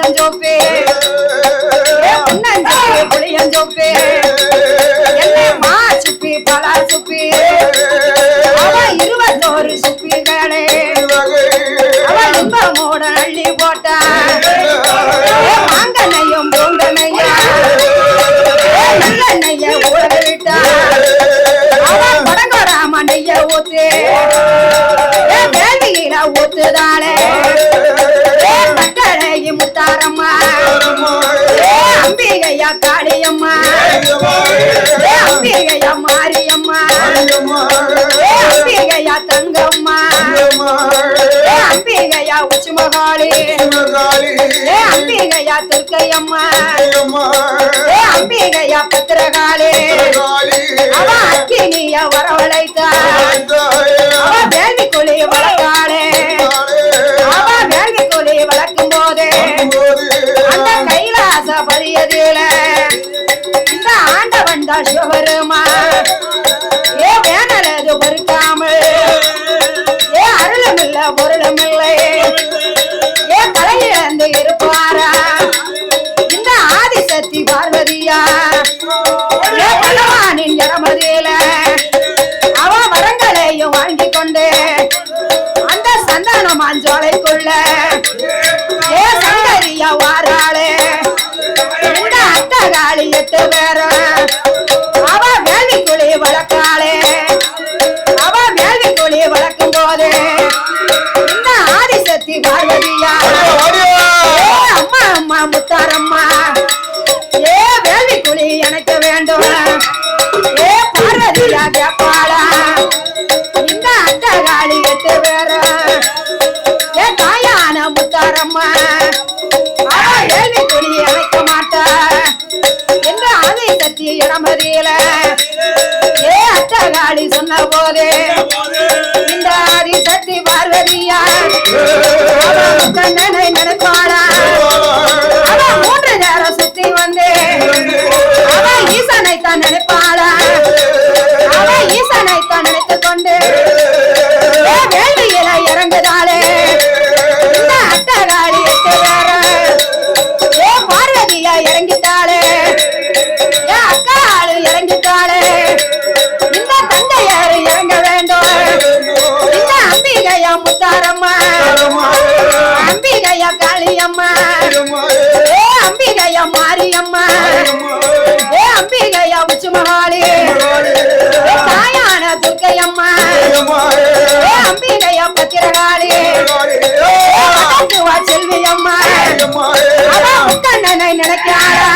பச்சஞ்சோப்பே புளியஞ்சோப்பே. அம்பிகையா மாரியம்மா. அம்பிகையா தங்கம்மா. அம்பிகையா உச்சிமகாளி. அம்பிகையா துர்க்கையம்மா. அம்பிகையா பத்திரகாளி. ஆண்டவன் வருமா ஏ ஏ அது பொறுக்காமல். ஏ அருளும் இல்ல பொருளும் இல்லை ஏ தலையிழந்து இருப்பாரா? இந்த ஆதிசக்தி பார்வதியா? ஏ பகவானின் ஜனமதியில அவ வரங்களையும் வாங்கி கொண்டு அந்த சந்தானம் அஞ்சோலை அட்டகாளி எட்டு பேரும் அவ வேலிக்குழி வளர்க்காளே. அவ வேலிக்குழி வளர்க்கும் போது இந்த ஆதிசக்தி பார்வதியா? அம்மா அம்மா முத்தாரம்மா. சக்தி இடமதியில ஏ அட்டகாளி சொன்ன போதே இந்த ஆதி சக்தி பார்வதியா கண்ணனை நினைப்பாளா? அவ மூன்று நேரம் சுத்தி வந்து அவ ஈசனை நினைப்பாளா? அவ ஈசனை தான் நினைத்துக் கொண்டு மாரியம்மா. ஏ அம்பிகையா உச்சுமகாளி ஏ தாயான துர்க்கையம்மா. ஏ அம்பிகையா பத்திரகாளி. செல்வியம்மா. அவ முக்கண்ணனை நினைக்காளா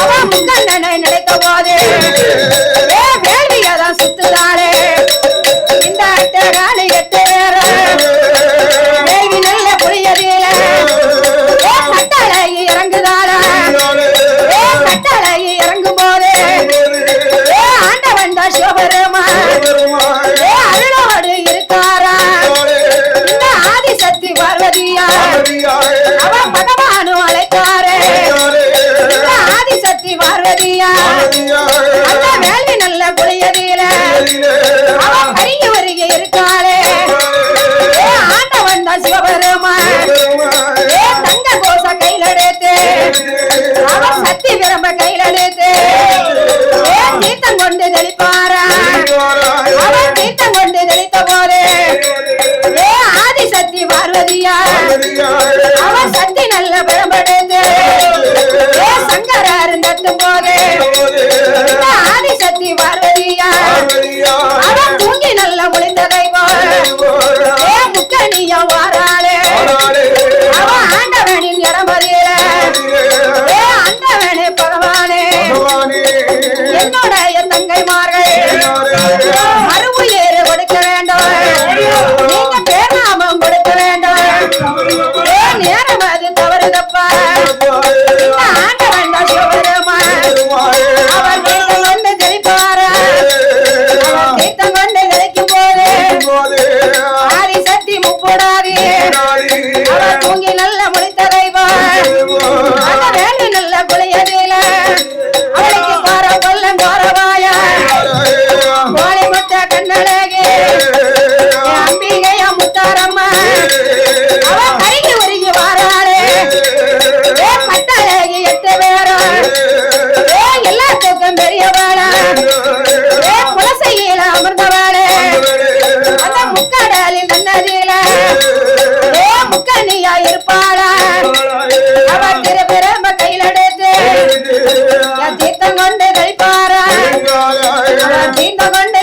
அவ முக்கண்ணனை நினைத்த போது. ஆதிசக்தி பார்வதியா? அந்த வேலை நல்ல புரியதில அவ கருகி இருக்காளே. ஏ ஆண்டவன் தான் சிவபெருமா ஏ தங்க கோச கையில எடுத்து. அவ சக்தி விரம்ப கையில் எடுத்து. ஏ தீர்த்தம் கொண்டு தெளிப்பாரா? அவ தீர்த்தம் கொண்டு தெளித்த போது. ஆதிசக்தி பார்வதியா அவ சக்தி நல்ல விரம்படைந்து ஏ சங்கரார் தட்டும் போது. இந்த ஆதிசக்தி பார்வதியா அவ தூங்கி நல்ல முழிந்ததை போல் ஏ முக்கணியா வாராளே. அவ ஆண்டவனின் இடமறியில ஏ ஆண்டவனே பகவானே. என்னுடைய தங்கைமார்கள். நேரம் அது தவறுதப்பா. ஆண்டவன் தான் அவர் தீர்த்தம் கொண்டு தெளிப்பாரா அவர் தீர்த்தம் கொண்டு போது ஆதி சக்தி முப்படாதி. அவர் தூங்கி நல்ல முடித்ததை அந்த வேலை நல்ல குளியதில பத்தாயி எட்டு பேரா? எல்லாத்துக்கும் பெரியவாளா? புலசையில அமர்ந்தவாளே? அந்த முக்கடலில் நன்னதியில முக்கண்ணியா இருப்பாளா? அவ திருபிரம்ப கையில் எடுத்து தீர்த்தம் கொண்டு கழிப்பாரா தீர்த்தம் கொண்டு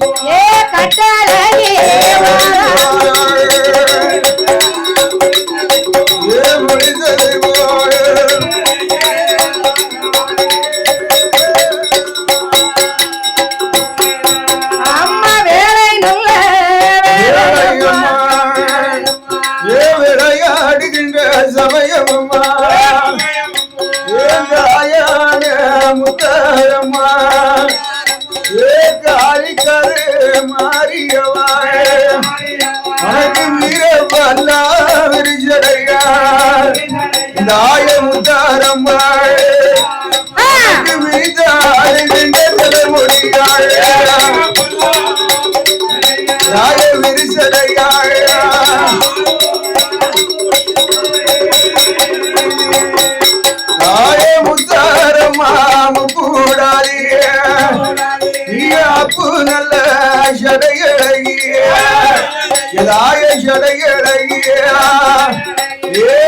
முளைத்ததை போல் காளிக்கரு மாறியவா உனக்கு வீரப்பல்லா விரிசடையா தாய முத்தாரம்மா உனக்கு விரித்தாடுகின்ற தலைமொழியாய தாய ஏ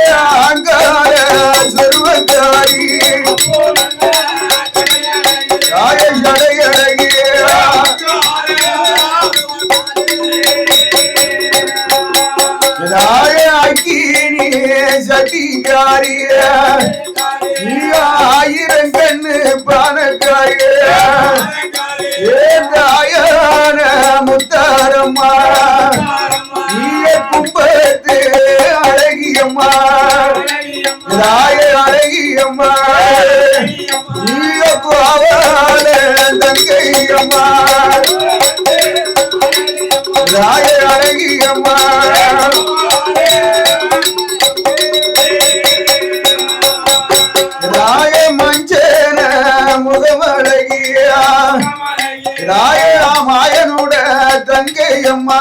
தங்கையம்மா ராய அழகியம்மா ராய மஞ்சன முகமழகியா தங்கையம்மா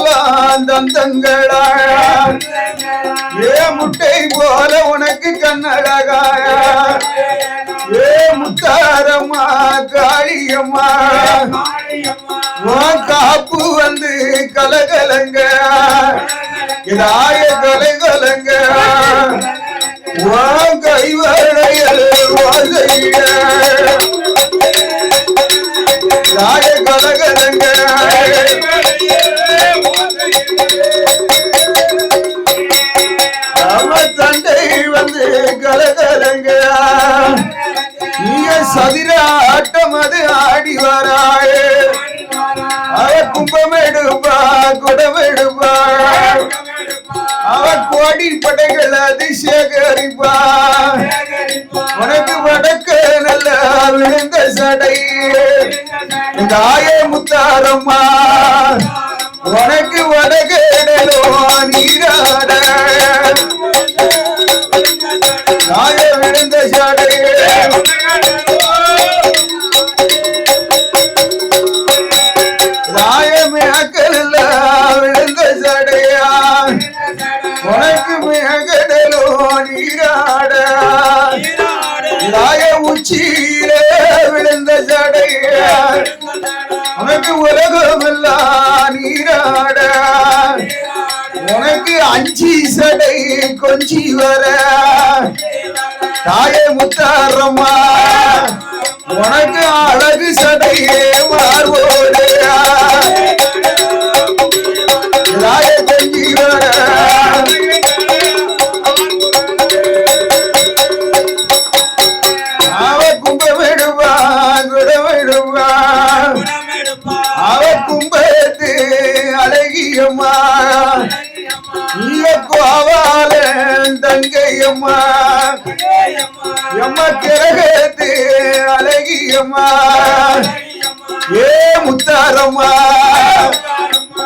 பாரப்பெல்லாம் தந்தங்களா ஏ முட்டை போல உனக்கு கண்ணழகாயா ஏ முத்தாரம்மா காளியம்மா. உன் காப்பு வந்து கலகலங்க இதாய கலகலங்க உன் கைவளையல் வாசைய இதாய கலகலங்க அவ தண்டை வந்து கலகலங்க நீய சதிர ஆட்டம் அது ஆடி வராயே. அவ கும்பம் எடுப்பா குடம் எடுப்பா அவ கோடி படைகள் அது சேகரிப்பா. உனக்கு வடக்க நல்ல விழுந்த சடை. இந்த ஆய முத்தாரம்மா உனக்கு வடகேடலோ நீர ராயமேக்கல்ல விழுந்த சடையா உனக்கு மேகடலோ நீராட. ராய உச்சியில விழுந்த சடையா உனக்கு உலகமெல்லாம் நீராட. உனக்கு அஞ்சி சடை கொஞ்சி வர தாய முத்தாரம்மா உனக்கு அழகு சடையே மாறுவோடையா அழகியம்மா. இல்ல கோவால தங்கையம்மா. எம்ம கிரகத்து அழகியம்மா. ஏ முத்தாரம்மா.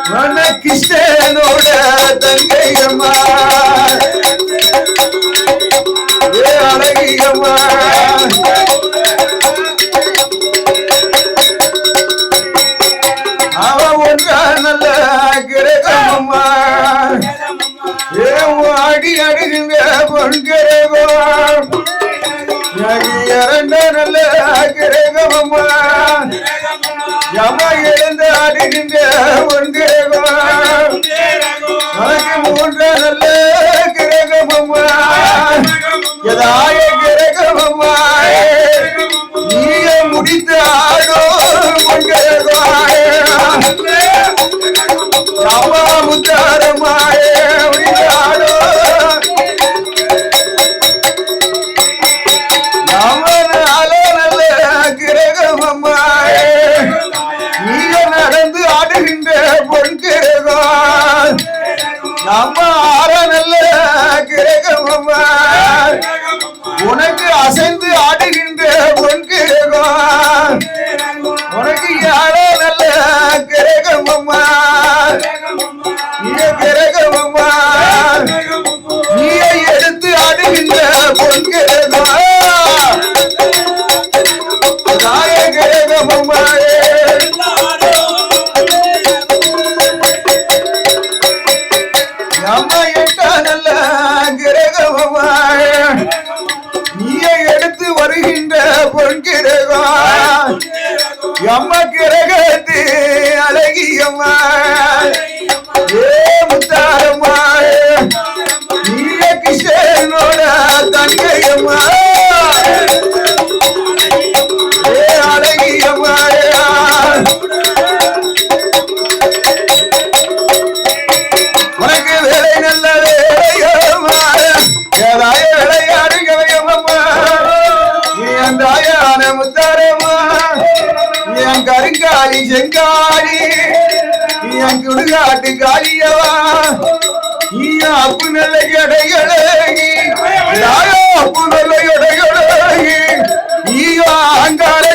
மன கிருஷ்ணனோட தங்கையம்மா. அடி அடிங்க பொன்கிரகோ இரண்ட நல்ல கிரகமம்மா யம எழுந்து அடிகின்ற பொன்கிரகோ உனக்கு மூன்று நல்ல கிரகமம்மா எதாய கிரகமம்மா நீய ஆடோ நம்ம ஆற கிரகமம்மா உனக்கு அசைந்து ஆடுகின்ற பொன் கிரகம். உனக்கு யாரோ நல்ல கிரகமம்மா நீ கிரகமம்மா நீயை எடுத்து ஆடுகின்ற பொன் கிரகம். தாய கிரகமம்மாயே எம்ம கிரகத்து அழகியம்மா ஏ முத்தாரம்மா நீய கிஷனோட தங்கையம்மா ஏ அழகியம்மா உனக்கு வேலை நல்ல வேலையம்மா ஏதாய நீ அந்த என் கருங்காலி செங்காலி. என் குடுகாட்டு காலியவா நீ அப்பு நல்ல எடையழகி யாரோ அப்பு நல்ல எடையழகி நீ அங்கால